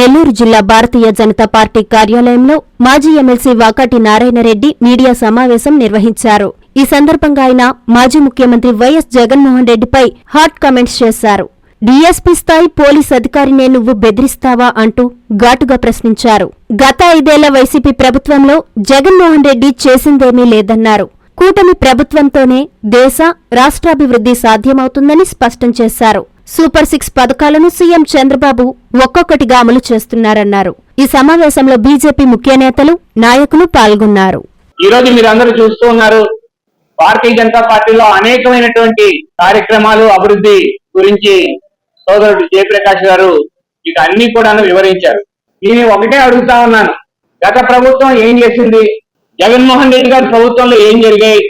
నెల్లూరు జిల్లా భారతీయ జనతా పార్టీ కార్యాలయంలో మాజీ ఎమ్మెల్సీ వాకాటి నారాయణరెడ్డి మీడియా సమావేశం నిర్వహించారు. ఈ సందర్భంగా ఆయన మాజీ ముఖ్యమంత్రి వైఎస్ జగన్మోహన్ రెడ్డిపై హాట్ కామెంట్స్ చేశారు. డీఎస్పీ స్థాయి పోలీస్ అధికారినే నువ్వు బెదిరిస్తావా అంటూ ఘాటుగా ప్రశ్నించారు. గత ఐదేళ్ళ వైసీపీ ప్రభుత్వంలో జగన్మోహన్ రెడ్డి చేసిందేమీ లేదన్నారు. కూటమి ప్రభుత్వంతోనే దేశ రాష్ట్రాభివృద్ధి సాధ్యమవుతుందని స్పష్టం చేశారు. సూపర్ సిక్స్ పథకాలను సీఎం చంద్రబాబు ఒక్కొక్కటిగా అమలు చేస్తున్నారన్నారు. ఈ సమావేశంలో బీజేపీ ముఖ్య నేతలు నాయకులు పాల్గొన్నారు. ఈ రోజు మీరందరూ చూస్తూ ఉన్నారు భారతీయ జనతా పార్టీలో అనేకమైనటువంటి కార్యక్రమాలు అభివృద్ధి గురించి సోదరుడు జయప్రకాష్ గారు ఇక అన్ని కూడా వివరించారు. నేను ఒకటే అడుగుతా ఉన్నాను. గత ప్రభుత్వం ఏం చేసింది? జగన్మోహన్ రెడ్డి గారి ప్రభుత్వంలో ఏం జరిగాయి?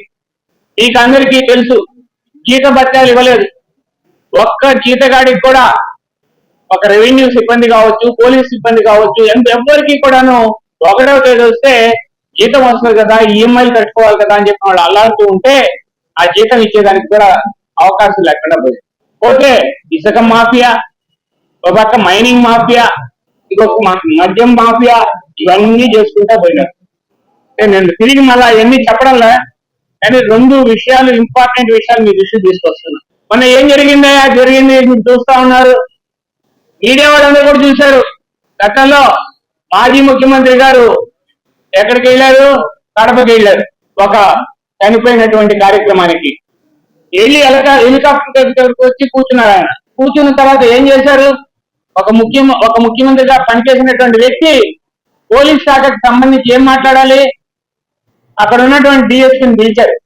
మీకందరికీ తెలుసు జీత భత్యాలు ఇవ్వలేదు. ఒక్క జీతగాడికి కూడా ఒక రెవెన్యూ సిబ్బంది కావచ్చు పోలీస్ సిబ్బంది కావచ్చు ఎంత ఎవ్వరికి కూడాను ఒకటో తేదీ వస్తే జీతం వస్తుంది కదా ఈఎంఐలు కట్టుకోవాలి కదా అని చెప్పి వాళ్ళు అల్లాడుతూ ఉంటే ఆ జీతం ఇచ్చేదానికి కూడా అవకాశం లేకుండా పోయింది. పోతే ఇసుక మాఫియా ఒక పక్క మైనింగ్ మాఫియా ఇంకొక మద్యం మాఫియా ఇవన్నీ చేసుకుంటా పోయినారు. నేను తిరిగి మళ్ళా ఇవన్నీ చెప్పడంలే కానీ రెండు విషయాలు ఇంపార్టెంట్ విషయాలు మీ దృష్టి తీసుకొస్తున్నా. మొన్న ఏం జరిగిందా జరిగింది మీరు చూస్తా ఉన్నారు. మీడియా వాళ్ళందరూ కూడా చూశారు. గతంలో మాజీ ముఖ్యమంత్రి గారు ఎక్కడికి వెళ్ళారు? కడపకి వెళ్ళారు. ఒక చనిపోయినటువంటి కార్యక్రమానికి. వెళ్ళి హెలికా హెలికాప్టర్ దగ్గరకు వచ్చి కూర్చున్నారు ఆయన. కూర్చున్న తర్వాత ఏం చేశారు? ఒక ముఖ్య ఒక ముఖ్యమంత్రిగా పనిచేసినటువంటి వ్యక్తి పోలీస్ శాఖకు సంబంధించి ఏం మాట్లాడాలి? అక్కడ ఉన్నటువంటి డిఎస్పీని పిలిచారు.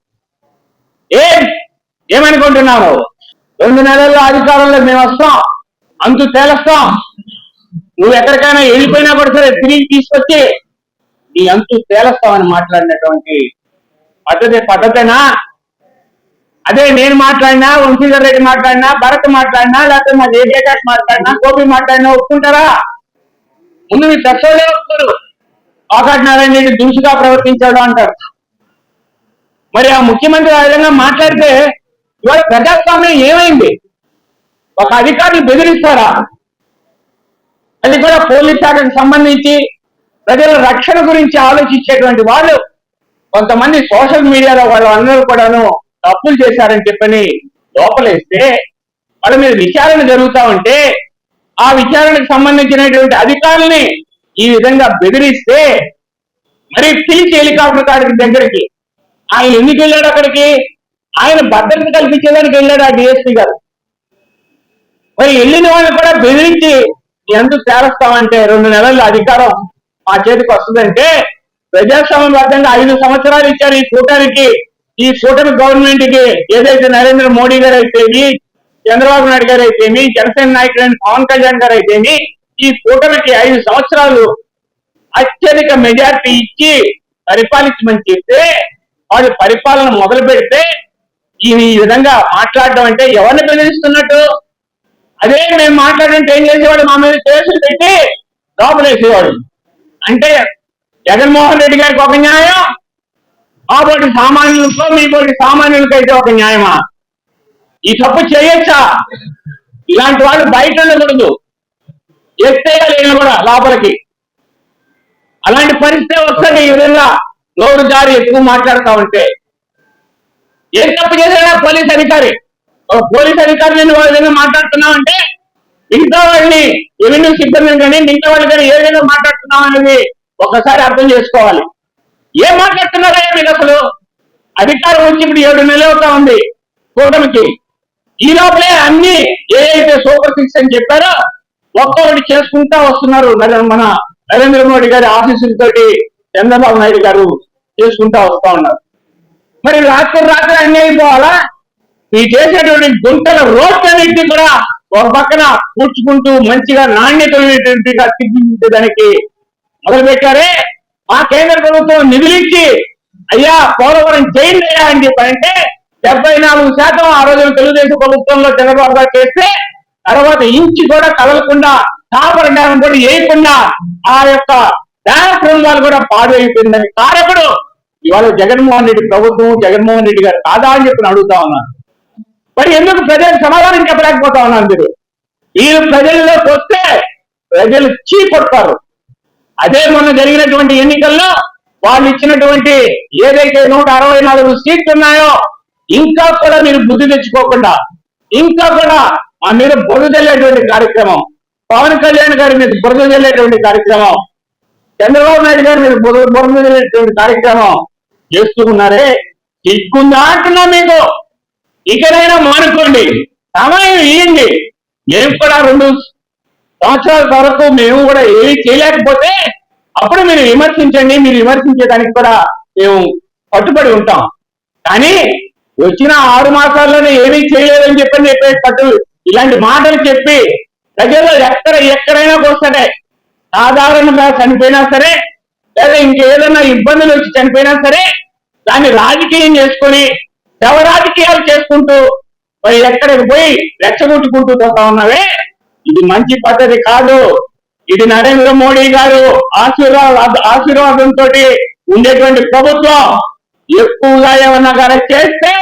ఏం? ఏమనుకుంటున్నావు? రెండు నెలల్లో అధికారంలో మేము వస్తాం. అంతు తేలస్తాం. నువ్వు ఎక్కడికైనా వెళ్ళిపోయినా కూడా సరే తిరిగి తీసుకొచ్చి నీ అంతు తేలస్తామని మాట్లాడినటువంటి పద్ధతి పద్ధతేనా? అదే నేను మాట్లాడినా వంశీధర్ రెడ్డి మాట్లాడినా భరత్ మాట్లాడినా లేకపోతే మా జయప్రకాష్ మాట్లాడినా గోపి మాట్లాడినా ఒప్పుకుంటారా? ముందు మీ పెద్దోళ్ళే ఒప్పుకోరు ఆకాటి నారాయణ రెడ్డి దురుసుగా ప్రవర్తించాడు అంటారు. మరి ఆ ముఖ్యమంత్రి ఆ విధంగా మాట్లాడితే ఇవాళ ప్రజాస్వామ్యం ఏమైంది? ఒక అధికారిని బెదిరిస్తారా? అది కూడా పోలీస్ శాఖకు సంబంధించి ప్రజల రక్షణ గురించి ఆలోచించేటువంటి వాళ్ళు కొంతమంది సోషల్ మీడియాలో వాళ్ళందరూ కూడాను తప్పులు చేశారని చెప్పని లోపలేస్తే వాళ్ళ మీద విచారణ జరుగుతా ఉంటే ఆ విచారణకు సంబంధించినటువంటి అధికారుల్ని ఈ విధంగా బెదిరిస్తే మరి పిలిచి హెలికాప్టర్ కాడికి దగ్గరికి ఆయన ఎందుకు వెళ్ళాడు అక్కడికి? ఆయన భద్రత కల్పించేదానికి వెళ్ళాడు ఆ డిఎస్పీ గారు. మరి వెళ్ళిన వాళ్ళు కూడా బెదిరించి ఎందుకు తేలుస్తామంటే రెండు నెలల అధికారం మా చేతికి వస్తుందంటే ప్రజాస్వామ్యం ప్రజాస్వామ్యబద్ధంగా ఐదు సంవత్సరాలు ఇచ్చారు ఈ కూటమికి ఈ కూటమి గవర్నమెంట్కి ఏదైతే నరేంద్ర మోడీ గారు అయితేమి చంద్రబాబు నాయుడు గారు అయితేమి జనసేన నాయకుడు పవన్ కళ్యాణ్ గారు అయితేమి ఈ కూటమికి ఐదు సంవత్సరాలు అత్యధిక మెజార్టీ ఇచ్చి పరిపాలించమని చెప్తే వాళ్ళు పరిపాలన మొదలు పెడితే ఈ విధంగా మాట్లాడడం అంటే ఎవరిని బెదిరిస్తున్నట్టు అదే మేము మాట్లాడుంటే ఏం చేసేవాడు మా మీద కేసులు పెట్టి లోపలేసేవాడు అంటే జగన్మోహన్ రెడ్డి గారికి ఒక న్యాయం మా పోటీ సామాన్యులతో మీ పోటీ సామాన్యులకి అయితే ఒక న్యాయమా? ఈ తప్పు చేయొచ్చా? ఇలాంటి వాళ్ళు బయట ఉండకూడదు. ఎత్తేయాలి లేని కూడా లోపలికి. అలాంటి పరిస్థితి వస్తుంది ఈ విధంగా నోరు జారి ఎక్కువ మాట్లాడుతూ ఉంటే ఏం తప్పు చేశాడా పోలీస్ అధికారి? పోలీస్ అధికారి నేను వాళ్ళ విధంగా మాట్లాడుతున్నావు అంటే మిగతా వాళ్ళని రెవెన్యూ సిబ్బందిని కానీ మిగతా వాళ్ళు కానీ ఏ విధంగా మాట్లాడుతున్నావు అనేది ఒకసారి అర్థం చేసుకోవాలి. ఏం మాట్లాడుతున్నారా మీరు అసలు అధికారం వచ్చి ఇప్పుడు ఏడు నెలలు అవుతా ఉంది కూటమికి. ఈ లోపలే అన్ని ఏదైతే సూపర్ సిక్స్ అని చెప్పారో ఒక్కొక్కటి చేసుకుంటా వస్తున్నారు నరే- మన నరేంద్ర మోడీ గారి ఆఫీసులతోటి చంద్రబాబు నాయుడు గారు చేసుకుంటా వస్తా ఉన్నారు. మరి రాత్రి రాత్రి అన్ని అయిపోవాలా? ఈ చేసేటువంటి గుంటల రోడ్లన్నింటినీ కూడా ఒక పక్కన పూడ్చుకుంటూ మంచిగా నాణ్యతమైనటువంటిగా తీర్చిదిద్దడానికి మొదలు మొదలుపెట్టారే. ఆ కేంద్ర ప్రభుత్వం నిధులిచ్చి అయ్యా పోలవరం చేయండి అయ్యా అని చెప్పంటే డెబ్బై నాలుగు శాతం ఆ రోజున తెలుగుదేశం ప్రభుత్వంలో చంద్రబాబు గారు చేస్తే తర్వాత ఇంచి కూడా కదలకుండా కాపర డ్యాం కూడా వేయకుండా ఆ యొక్క డ్యాం బృందాలు కూడా పాడైపోయిందని కారకుడు ఇవాళ జగన్మోహన్ రెడ్డి ప్రభుత్వం జగన్మోహన్ రెడ్డి గారు కాదా అని చెప్పి అడుగుతా ఉన్నాను మరి ఎందుకు ప్రజలకు సమాధానం చెప్పలేకపోతా ఉన్నాను మీరు? ఈ ప్రజల్లోకి వస్తే ప్రజలు చీ కొడతారు. అదే మొన్న జరిగినటువంటి ఎన్నికల్లో వాళ్ళు ఇచ్చినటువంటి ఏదైతే నూట అరవై నాలుగు సీట్లు ఉన్నాయో ఇంకా కూడా మీరు బుద్ధి తెచ్చుకోకుండా ఇంకా కూడా మా మీద బురద జల్లేటువంటి కార్యక్రమం పవన్ కళ్యాణ్ గారి మీద బురద జల్లేటువంటి కార్యక్రమం చంద్రబాబు నాయుడు గారి మీద బురద బురద జల్లేటువంటి కార్యక్రమం చేసుకున్నారే? ఉన్నారే అంటున్నా మీకు. ఇకనైనా మానుకోండి. సమయం ఇయ్యండి. మేము కూడా రెండు సంవత్సరాల వరకు మేము కూడా ఏమీ చేయలేకపోతే అప్పుడు మీరు విమర్శించండి. మీరు విమర్శించేదానికి కూడా మేము పట్టుబడి ఉంటాం. కానీ వచ్చిన ఆరు మాసాల్లోనే ఏమీ చేయలేదని చెప్పని చెప్పే పట్టు ఇలాంటి మాటలు చెప్పి ప్రజలు ఎక్కడ ఎక్కడైనా కూడా సాధారణంగా చనిపోయినా సరే లేదా ఇంకేదైనా ఇబ్బందులు వచ్చి చనిపోయినా సరే దాన్ని రాజకీయం చేసుకొని శవ రాజకీయాలు చేసుకుంటూ మరి ఎక్కడికి పోయి రెచ్చగొట్టుకుంటూ పోతా ఉన్నవే? ఇది మంచి పద్ధతి కాదు. ఇది నరేంద్ర మోడీ గారు ఆశీర్వాద ఆశీర్వాదంతో ఉండేటువంటి ప్రభుత్వం. ఎక్కువగా ఏమన్నా కానీ చేస్తే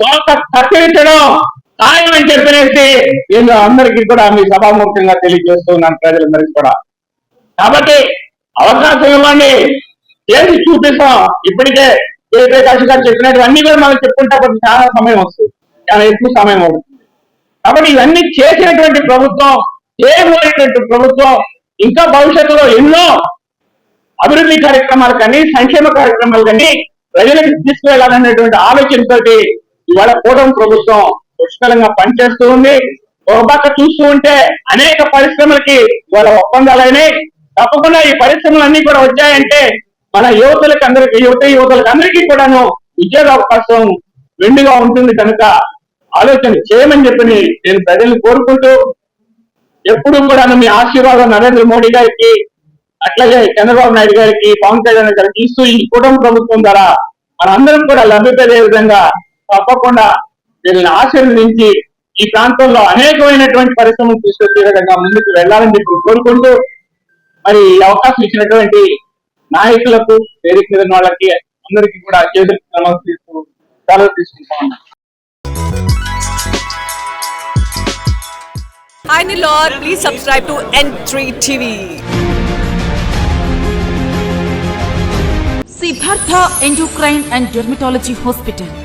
తోక కత్తిరించడం ఖాయం అని నేను అందరికీ కూడా మీ సభాముఖంగా తెలియజేస్తున్నాను ప్రజలందరికీ కూడా. కాబట్టి అవకాశం ఇవ్వండి. చేసి చూపిస్తాం? ఇప్పటికే జయప్రకాష్ గారు చెప్పినటువన్నీ కూడా మనం చెప్పుకుంటే కొంచెం చాలా సమయం వస్తుంది. చాలా ఎక్కువ సమయం అవుతుంది. కాబట్టి ఇవన్నీ చేసినటువంటి ప్రభుత్వం చేయబోయేటువంటి ప్రభుత్వం ఇంకా భవిష్యత్తులో ఎన్నో అభివృద్ధి కార్యక్రమాలు కానీ సంక్షేమ కార్యక్రమాలు కానీ ప్రజలకు తీసుకువెళ్ళాలనేటువంటి ఆలోచనతో ఇవాళ కూటమి ప్రభుత్వం పుష్కలంగా పనిచేస్తూ ఉంది. ఒక పక్క చూస్తూ ఉంటే అనేక పరిశ్రమలకి వాళ్ళ ఒప్పందాలైనాయి తప్పకుండా ఈ పరిశ్రమలన్నీ కూడా వచ్చాయంటే మన యువతలకు అందరికి యువత యువతలకు అందరికీ కూడాను ఉద్యోగ అవకాశం వెండిగా ఉంటుంది కనుక ఆలోచన చేయమని చెప్పి నేను ప్రజల్ని కోరుకుంటూ ఎప్పుడు కూడా మీ ఆశీర్వాదం నరేంద్ర మోడీ గారికి అట్లాగే చంద్రబాబు నాయుడు గారికి పవన్ కళ్యాణ్ గారికి ఇస్తూ ఈ కుటుంబ ప్రభుత్వం ద్వారా మనందరం కూడా లభ్యతయ్యే విధంగా తప్పకుండా వీళ్ళని ఆశీర్వదించి ఈ ప్రాంతంలో అనేకమైనటువంటి పరిశ్రమలు తీసుకొచ్చే విధంగా ముందుకు వెళ్ళాలని చెప్పి కోరుకుంటూ మరి ఈ అవకాశం ఇచ్చినటువంటి నాయకులకు వేదిక మీద ఉన్న వాళ్ళకి అందరికీ కూడా చేతులకు నమస్కరిస్తూ సెలవు తీసుకుంటా ఉన్నాను Hi Nilor, please subscribe to N3 TV. Siddhartha endocrine and dermatology hospital